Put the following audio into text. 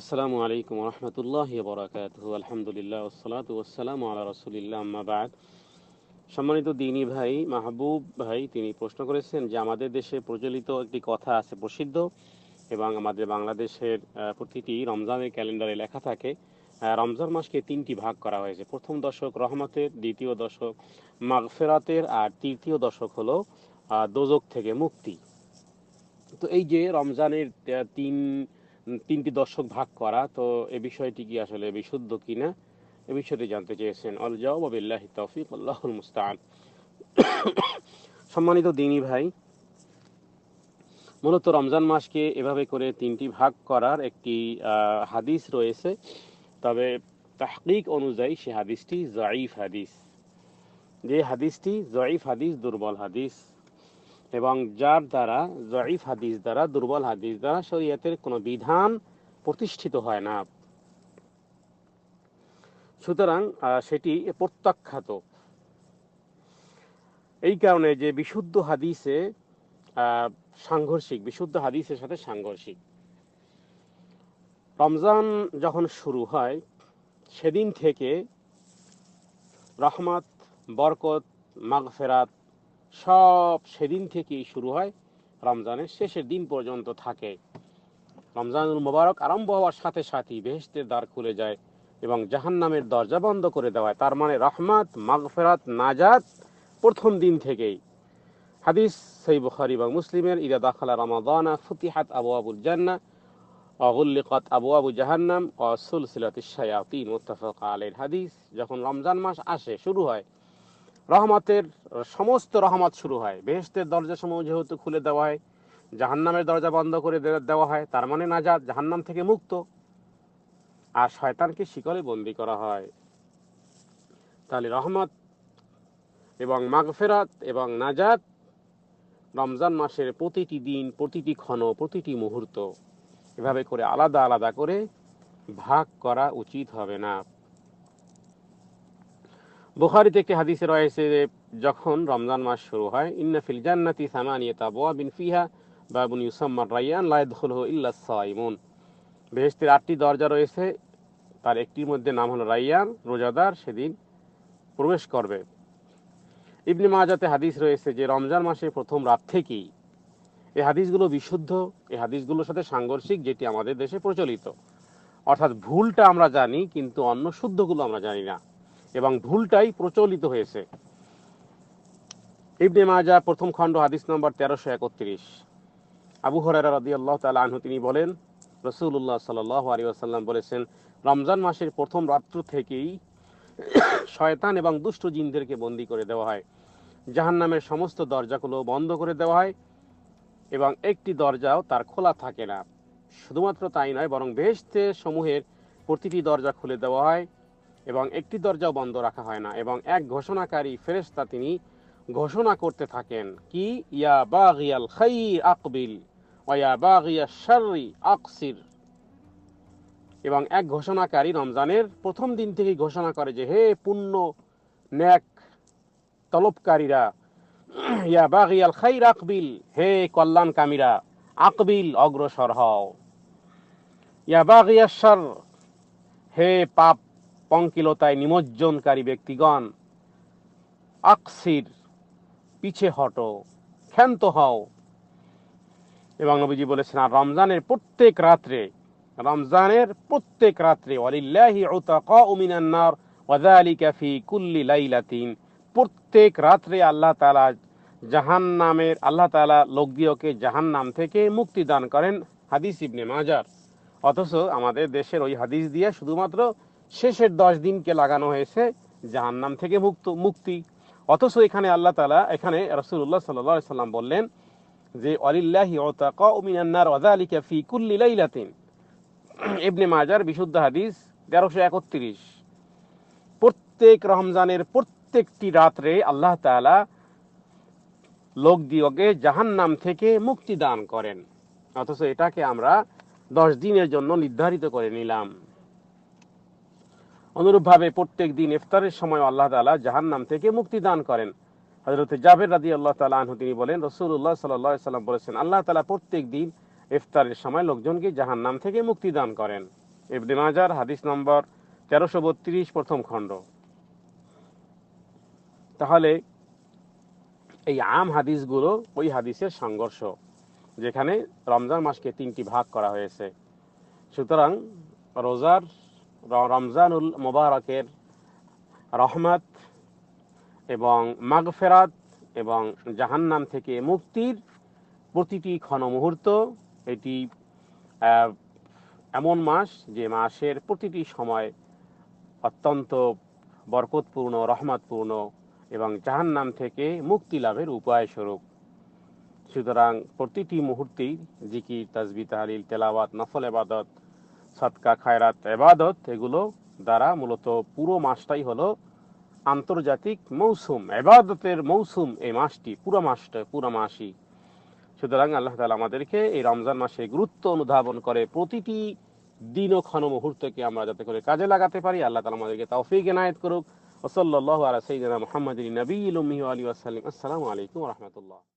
আসসালামু আলাইকুম রহমতুল্লাহ বরাকাত আলহামদুলিল্লাহ ওসলাত ওসালাম আল্লাহ রসুলিল্লাহ আম্মাবাদ সম্মানিত দিনী ভাই, মাহবুব ভাই, তিনি প্রশ্ন করেছেন যে, আমাদের দেশে প্রচলিত একটি কথা আছে প্রসিদ্ধ এবং আমাদের বাংলাদেশের প্রতিটি রমজানের ক্যালেন্ডারে লেখা থাকে রমজান মাসকে তিনটি ভাগ করা হয়েছে। প্রথম দশক রহমতের, দ্বিতীয় দশক মাগফেরাতের আর তৃতীয় দশক হলো দোজক থেকে মুক্তি। তো এই যে রমজানের তিন তিনটি দর্শক ভাগ করা, তো এ বিষয়টি কি আসলে বিশুদ্ধ কিনা, এ বিষয়টি জানতে চেয়েছেন আল জবাবিল্লাহ তৌফিক, আল্লাহুল মুস্তান সম্মানিত দিনী ভাই, মূলত রমজান মাসকে এভাবে করে তিনটি ভাগ করার একটি হাদিস রয়েছে, তবে তাহকিক অনুযায়ী সে হাদিসটি জয়ীফ হাদিস। যে হাদিসটি জয়ীফ হাদিস, দুর্বল হাদিস। এবং যার দ্বারা, জয়ীফ হাদিস দ্বারা, দুর্বল হাদিস দ্বারা শরীয়তের কোনো বিধান প্রতিষ্ঠিত হয় না। সুতরাং সেটি প্রত্যাখ্যাত। এই কারণে যে বিশুদ্ধ হাদিসে সাংঘর্ষিক, বিশুদ্ধ হাদিসের সাথে সাংঘর্ষিক। রমজান যখন শুরু হয়, সেদিন থেকে রহমত, বরকত, মাগফেরাত সব সেদিন থেকেই শুরু হয়। রমজানের শেষের দিন পর্যন্ত থাকে। রমজানুল মোবারক আরম্ভ হওয়ার সাথে সাথেই বেহেস্তের দ্বার খুলে যায় এবং জাহান্নামের দরজা বন্ধ করে দেওয়া হয়। তার মানে রহমত, মাগফেরাত, নাজাত প্রথম দিন থেকেই। হাদিস সেই বুখারি এবং মুসলিমের, ইদা দাখালা রমাদানা ফুতিহাত আবু আবুল জান্না অগুল্লিকত আবু আবু জাহান্নাম ও সুলসিলাত শায়াতিন মুত্তাফাক আলের হাদিস। যখন রমজান মাস আসে, শুরু হয় রহমতের সমস্ত রহমত শুরু হয়। বেহেস্তের দরজা সমূহ যেহেতু খুলে দেওয়া হয়, জাহান্নামের দরজা বন্ধ করে দেওয়া হয়, তার মানে নাজাত জাহান্নাম থেকে মুক্ত। আর শয়তানকে শিকলে বন্দি করা হয়। তাহলে রহমত এবং মাগফেরাত এবং নাজাত রমজান মাসের প্রতিটি দিন, প্রতিটি ক্ষণ, প্রতিটি মুহূর্ত এভাবে করে আলাদা আলাদা করে ভাগ করা উচিত হবে না। বুখারিতে একটি হাদিসে রয়েছে যে যখন রমজান মাস শুরু হয়, ইন্না ফিল জান্নাতি সামানিয়াতা বিন ফিহা বাবুন ইউসাম্মার রাইয়ান ইয়াদখুলুহু ইল্লা সাইমুন। বেহেশতের আটটি দরজা রয়েছে, তার একটির মধ্যে নাম হলো রাইয়ান রোজাদার, সেদিন প্রবেশ করবে। ইবনে মাজাতে হাদিস রয়েছে যে রমজান মাসের প্রথম রাত থেকেই এই হাদিসগুলো বিশুদ্ধ, এই হাদিসগুলোর সাথে সাংঘর্ষিক, যেটি আমাদের দেশে প্রচলিত। অর্থাৎ ভুলটা আমরা জানি, কিন্তু অন্য শুদ্ধগুলো আমরা জানি না। এবং ভুলটাই প্রচলিত হয়েছে। ইবনে মাজা প্রথম খণ্ড, হাদিস নম্বর তেরোশো একত্রিশ। আবু হরারা রাদি আল্লাহ তালা আনহু, তিনি বলেন রসুল্লাহ সাল আলী আসাল্লাম বলেছেন, রমজান মাসের প্রথম রাত্র থেকেই শয়তান এবং দুষ্ট জিনদেরকে বন্দি করে দেওয়া হয়। জাহান্নামের সমস্ত দরজাগুলো বন্ধ করে দেওয়া হয় এবং একটি দরজাও তার খোলা থাকে না। শুধুমাত্র তাই নয়, বরং বেহেশতে সমূহের প্রতিটি দরজা খুলে দেওয়া হয়। এবং একটি দরজাও বন্ধ রাখা হয় না এবং এক ঘোষণাকারী ফেরেশতা তিনি ঘোষণা করতে থাকেন, কি? ইয়া বাগিয়াল খাই আকবিল, ওয়া বাগিয়া শাররি আকসির। এবং এক ঘোষণাকারী রমজানের প্রথম দিন থেকেই ঘোষণা করে যে, হে পুণ্য, ন্যাক তলবকারীরা, ইয়া বাগিয়াল খাই আকবিল, হে কল্যাণকামীরা, আকবিল, অগ্রসর হও। ইয়া বাগিয়া শার হে পাপ পঙ্কিলতায় নিমজ্জনকারী ব্যক্তিগণ, আকসির, পিছে হটো, ক্ষান্ত হও। এবং নবীজি বলেছেন, আর রমজানের প্রত্যেক রাত্রে, রমজানের প্রত্যেক রাত্রে প্রত্যেক রাত্রে আল্লাহ তাআলা জাহান্নামের, আল্লাহ তাআলা লোকদিওকে জাহান্নাম থেকে মুক্তি দান করেন হাদিস ইবনে মাজার। অথচ আমাদের দেশের ওই হাদিস দিয়ে শুধুমাত্র শেষের দশ দিনকে লাগানো হয়েছে জাহান্নাম থেকে মুক্ত মুক্তি। অথচ এখানে আল্লাহ তালা এখানে রসুল্লাহ সাল্লাহ সাল্লাম বললেন যে অলিল্লাহি মিনান্নার ওয়াজালিকা ফি কুল্লি লাইলাতিন। ইবনে মাজার বিশুদ্ধ হাদিস তেরোশো একত্রিশ। প্রত্যেক রমজানের প্রত্যেকটি রাত্রে আল্লাহ তাআলা লোক দিওকে জাহান্নাম থেকে মুক্তি দান করেন। অথচ এটাকে আমরা দশ দিনের জন্য নির্ধারিত করে নিলাম। অনুরূপভাবে প্রত্যেক দিন ইফতারের সময় আল্লাহ তালা জাহান্নাম থেকে মুক্তি দান করেন। হজরত জাবের রাদি আল্লাহ তালা আনহু তিনি বলেন রসুল্লাহ সাল্লাম বলেছেন, আল্লাহ তালা প্রত্যেক দিন ইফতারের সময় লোকজনকে জাহান্নাম থেকে মুক্তি দান করেন। ইবনে মাজার, হাদিস নম্বর তেরোশো বত্রিশ, প্রথম খণ্ড। তাহলে এই আম হাদিসগুলো ওই হাদিসের সংঘর্ষ, যেখানে রমজান মাসকে তিনটি ভাগ করা হয়েছে। সুতরাং রোজার রমজানুল মোবারকের রহমত এবং মাগফেরাত এবং জাহান্নাম থেকে মুক্তির প্রতিটি ক্ষণ মুহূর্ত। এটি এমন মাস যে মাসের প্রতিটি সময় অত্যন্ত বরকতপূর্ণ, রহমতপূর্ণ এবং জাহান্নাম থেকে মুক্তি লাভের উপায় স্বরূপ সুতরাং প্রতিটি মুহূর্তেই জিকির, তাজবি, তাহলিল, তেলাওয়াত, নফল এবাদত সৎকা খায়রাত, এবাদত, এগুলো দ্বারা মূলত পুরো মাসটাই হলো আন্তর্জাতিক মৌসুম, এবাদতের মৌসুম এই মাসটি, পুরো মাসটা, পুরো মাসই। সুতরাং আল্লাহ তালা আমাদেরকে এই রমজান মাসে গুরুত্ব অনুধাবন করে প্রতিটি দিন ও ক্ষণ মুহূর্তকে আমরা যাতে করে কাজে লাগাতে পারি। আল্লাহ তালা আমাদেরকে তৌফিক, এনায়ত করুক। ওসল্লাহ আলা সৈদিনা মোহাম্মদ নবী আলী ওয়াসাল্লাম। আসসালামু আলাইকুম রহমতুল্লাহ।